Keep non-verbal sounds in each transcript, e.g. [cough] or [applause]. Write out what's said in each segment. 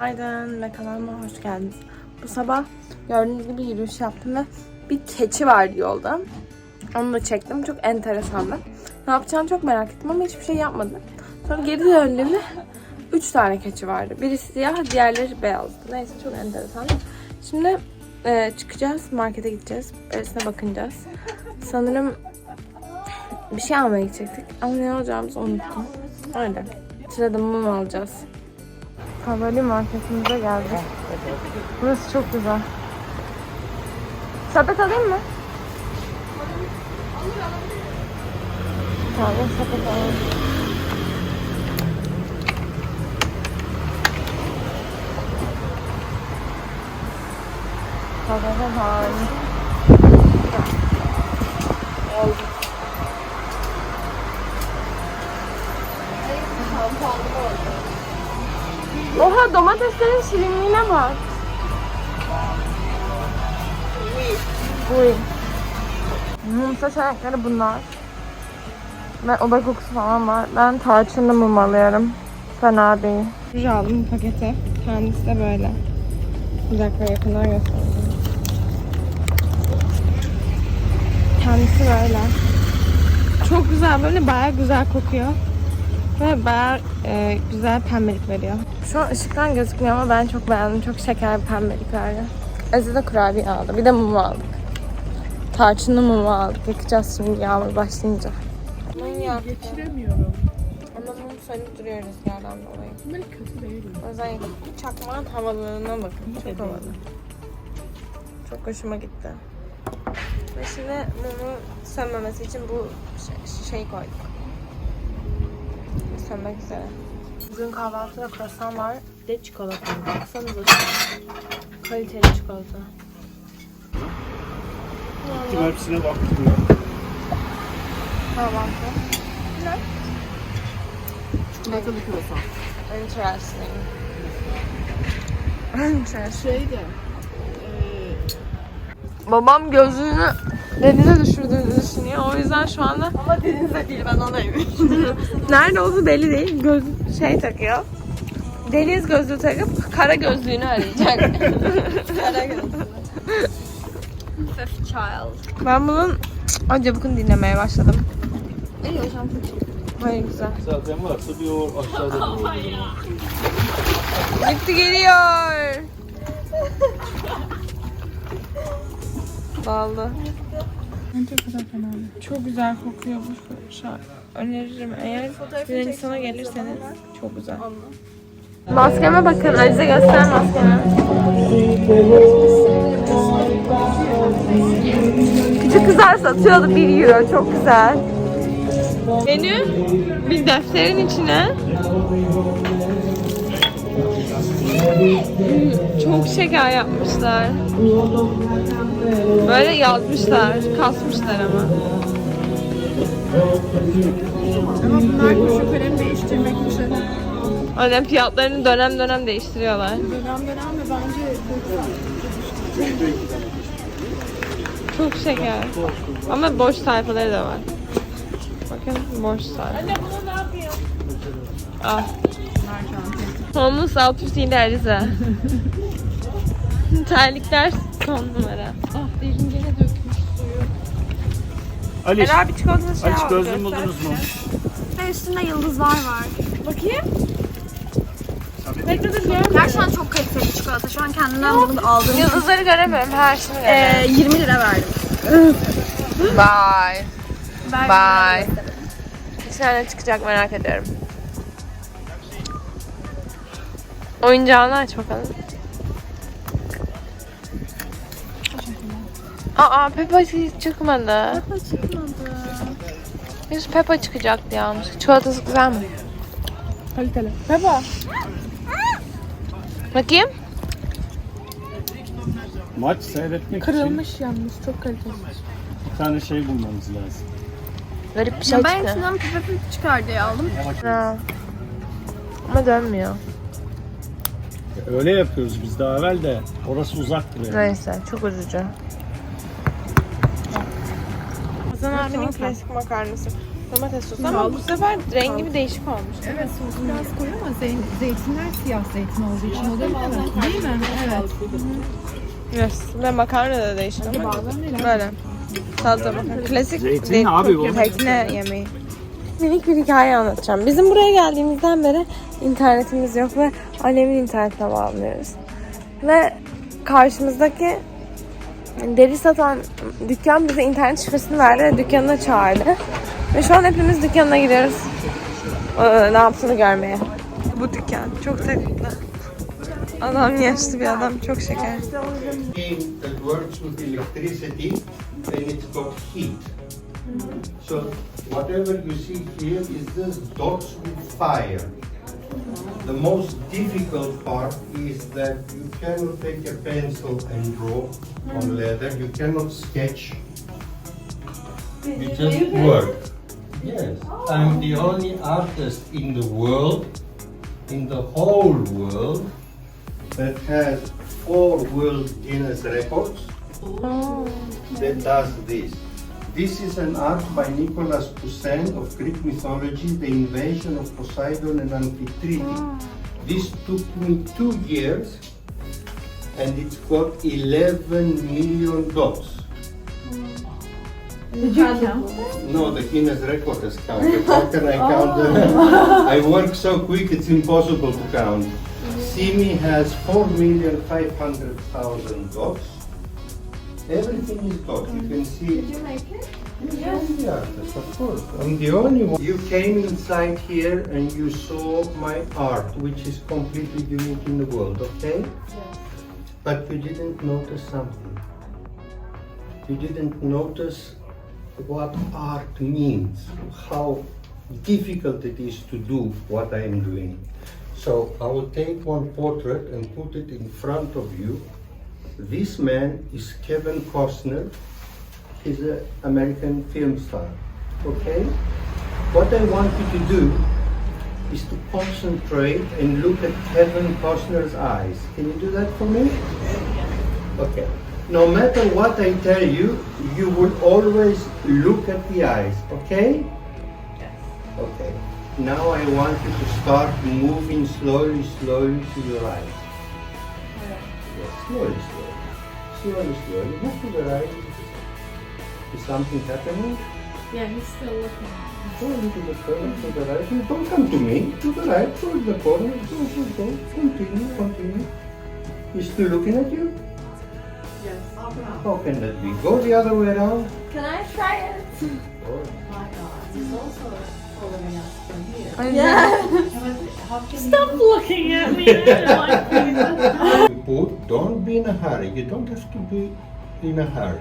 Günaydın ve kanalıma hoş geldiniz. Bu sabah gördüğünüz gibi yürüyüş yaptım ve bir keçi vardı yolda. Onu da çektim. Çok enteresandı. Ne yapacağını çok merak ettim ama hiçbir şey yapmadım. Sonra geri döndüğümde 3 tane keçi vardı. Birisi siyah, diğerleri beyazdı. Neyse çok enteresandı. Şimdi e, çıkacağız, markete gideceğiz. Birisine bakınacağız. Sanırım bir şey almaya gidecektik. Ama ne alacağımızı unuttum. Öyle. Sırada mum alacağız. Favori marketimize geldik. Burası çok güzel. Sepet alayım mı? Tamam sepet alalım. Favori hali. Oldu. Oha domateslerin şirinliğine bak. Uy. Mum seçenekleri bunlar. Ve oda kokusu falan var. Ben tarçınlı mum alıyorum. Fena değil. Ruj aldım pakete. Kendisi de böyle. Bir dakika yakından göstereyim. Kendisi böyle. Çok güzel böyle bayağı güzel kokuyor. Ve bayağı e, güzel pembelik veriyor. Şu an ışıktan gözükmüyor ama ben çok beğendim. Çok şeker bir pembelik verdi. Ezgi de kurabiye aldı. Bir de mum aldık. Tarçınlı mumu aldık. Yakacağız şimdi yağmur başlayınca. Mum. Geçiremiyorum. Ama mum sönüp duruyor rüzgardan dolayı. Ben kötü değilim. O yüzden yakıp bu çakmağın havalılığına bakın. Çok havalı. Çok hoşuma gitti. Ve şimdi mumu sönmemesi için bu şey, şey koyduk. Sönmek üzere. Bugün kahvaltıda kruvasan var. Bir de çikolata. Baksanıza. Kaliteli çikolata. Gittim hepsine baktım. Kahvaltı. Çikolatalı kruvasan. Interesting. Interesting. Şey de. eee, Babam gözlüğünü denize düşürdüğünü düşünüyor. O yüzden şu anda Ama denize değil ben ona eminim. [laughs] nerede olduğu belli değil. Göz şey takıyor. Deniz gözlüğü takıp kara gözlüğünü arayacak. [laughs] Kara gözlü. Fifth child. ben bunun acabukunu dinlemeye başladım. İyi o şampuan. Hayır güzel. Zaten varsa bir o aşağıda bir [laughs] Çok güzel kokuyor bu an. Öneririm eğer Yunanistan'a gelirseniz çok güzel. Maskeme bakın. Alize göster maskemi. Küçük kızlar satıyordu 1 euro. Çok güzel. Menü bir defterin içine çok şeker yapmışlar. Böyle yazmışlar, kasmışlar ama. Ama bunlar kalemi değiştirmek için. Öyle fiyatlarını dönem dönem değiştiriyorlar. Dönem dönem ve bence Çok şeker. Ama boş sayfaları da var. Bakın boş sayfa. Anne bunu ne yapıyor? Al. Sonumuz alt üst değil Alize. [laughs] Terlikler son numara. ah derin gene dökmüş suyu. Ali, Ela bir çikolata şey Aliç al, gözlüğü göster. buldunuz mu? Ve üstünde yıldızlar var. Bakayım. Gerçekten çok kaliteli çikolata. Şu an kendimden bunu aldım. Yıldızları göremiyorum. Her şeyini göremiyorum. Ee, 20 lira verdim. Bye. Ver Bye. İçeride çıkacak merak ediyorum. Oyuncağını aç bakalım. Aa Peppa çıkmadı. Peppa çıkmadı. Biz Peppa çıkacaktı yalnız. Çikolatası güzel mi? Kaliteli. Peppa. Bakayım. Maç seyretmek için Kırılmış yalnız çok kaliteli. bir tane şey bulmamız lazım. Garip bir şey Ya ben çıktı. içinden Peppa Pig çıkar diye aldım. Ha. Ama dönmüyor. Öyle yapıyoruz biz daha evvel de. Orası uzak buraya. Neyse çok üzücü. Hasan abinin klasik makarnası. Domates sosu ama bu sefer rengi bir değişik olmuş. Evet sos biraz koyu ama zey- zeytinler siyah zeytin olduğu için oluyor mu? Değil mi? Evet. Yes. Ve makarna da değişik ama böyle. Salata makarna. Klasik Zeytin değil, abi bu. Tekne yemeği. Minik bir hikaye anlatacağım. Bizim buraya geldiğimizden beri internetimiz yok ve annemin internetine bağlanıyoruz. Ve karşımızdaki deri satan dükkan bize internet şifresini verdi ve dükkanına çağırdı. Ve şu an hepimiz dükkanına gidiyoruz. Ee, ne yaptığını görmeye. Bu dükkan çok tatlı. Adam yaşlı bir adam çok şeker. Game that works with electricity and it's got heat. So whatever you see here is this dots with fire. The most difficult part is that you cannot take a pencil and draw on leather. You cannot sketch. You just work. Yes, I'm the only artist in the world, in the whole world, that has four World Guinness records that does this. This is an art by Nicholas Poussin of Greek mythology, the invasion of Poseidon and Amphitrite. Ah. This took me two years and it's got 11 million dots. No, the Guinness record is counted. How can I count [laughs] them? Oh. I work so quick it's impossible to count. Simi has 4,500,000 dots. Everything is dots. You can see. Did you make it? Yes, the artist, of course. I'm the only one. You came inside here and you saw my art, which is completely unique in the world, okay? Yes. But you didn't notice something. You didn't notice what art means, how difficult it is to do what I am doing. So I will take one portrait and put it in front of you. This man is Kevin Costner. He's an American film star. Okay? What I want you to do is to concentrate and look at Kevin Costner's eyes. Can you do that for me? Okay. No matter what I tell you, you will always look at the eyes, okay? Yes. Okay. Now I want you to start moving slowly, slowly to your eyes. Yes, slowly, slowly. Slowly, slowly. Move to the right. Is something happening? Yeah, he's still looking. Go a little bit further to the right. You Don't come to me. To the right, towards the corner. Go, go, go. Continue, continue. He's still looking at you? Yes. How can that be? Go the other way around. Can I try it? Oh my God, he's also following us from here. Yeah. Stop looking at me. [laughs] Put, don't be in a hurry. You don't have to be in a hurry.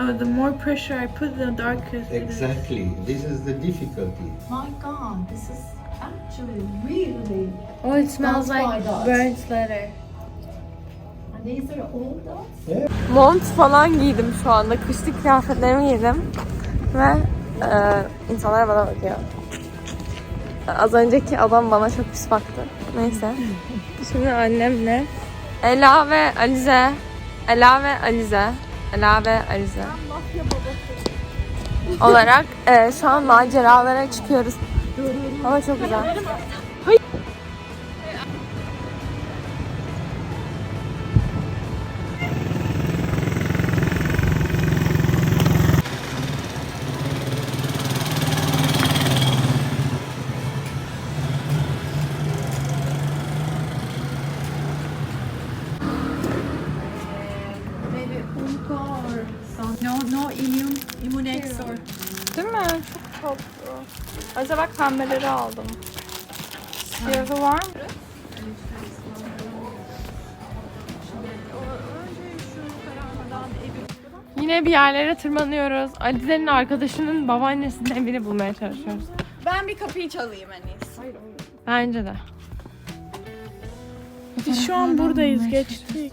Oh, the more pressure I put, the darker Exactly. This is the difficulty. My God, this is actually really. Oh, it smells That's like burnt leather. And these are all dots. Mont falan giydim şu anda. Kışlık kıyafetlerimi giydim. Ve e, insanlar bana bakıyor. Az önceki adam bana çok pis baktı. Neyse. Şimdi annemle Ela ve Alize Ela ve Alize Ela ve Alize olarak e, şu an maceralara çıkıyoruz. Hava çok güzel. Some. No, no immune, Immunex or. Değil mi? Çok tatlı. Acaba bak pembeleri aldım. Siyahı var mı? Yine bir yerlere tırmanıyoruz. Alize'nin arkadaşının babaannesinin evini bulmaya çalışıyoruz. Ben bir kapıyı çalayım en iyisi. Bence de. Biz şu an buradayız geçtik.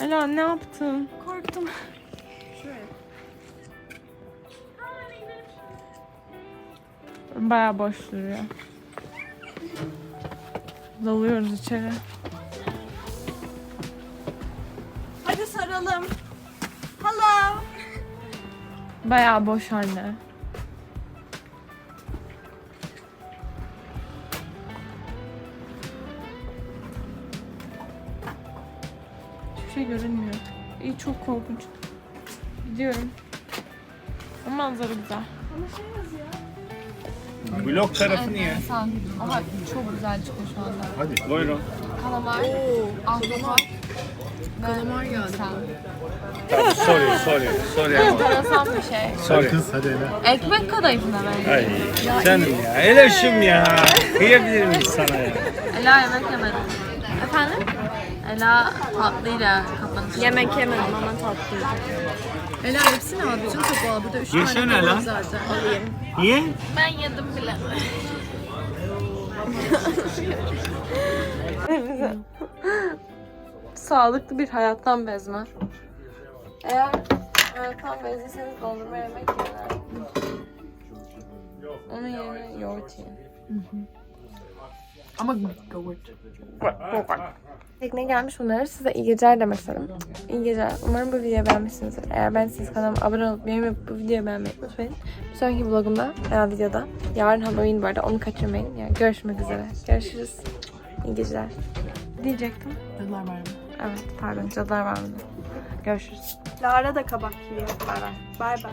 Ela ne yaptın? Korktum. Bayağı boş duruyor. Dalıyoruz içeri. Hadi saralım. Hello. Bayağı boş anne. Hiçbir şey görünmüyor. İyi çok korkunç. Gidiyorum. Ama manzara güzel. Blok tarafı niye? Ama çok güzel çıkıyor şu anda. Hadi. Buyurun. Kalamar, ahtapot. Kalamar geldi. Sorry, sorry, sorry. ama. Enteresan bir şey. Sorry. hadi hele. Ekmek kadayıfına benziyor. Ay canım ya. Eloşum ya. Kıyabilir miyiz sana ya? Ela yemek yemedi. Efendim? Ela tatlıyla kapanış. Yemek yemedim ama tatlıydı. Ela hepsini al. Bütün topu al. Burada üç Yesene tane lan. var zaten. Alayım. Niye? Ben yedim bile. [laughs] Sağlıklı bir hayattan bezme. Eğer hayattan bezdiyseniz dondurma yemek yerler. Onun yerine yoğurt yiyin. Ama yoğurt. Tekneye gelmiş bunları size iyi geceler demek istedim. İyi geceler. Umarım bu videoyu beğenmişsinizdir. Eğer beğendiyseniz kanalıma abone olup benim yapıp bu videoyu beğenmeyi unutmayın. Bir sonraki vlogumda veya videoda yarın Halloween bu arada onu kaçırmayın. Yani görüşmek üzere. Görüşürüz. İyi geceler. Diyecektim. Cadılar var mı? Evet pardon cadılar var mı? Görüşürüz. Lara da kabak yiyor. Bay bay. Bay bay.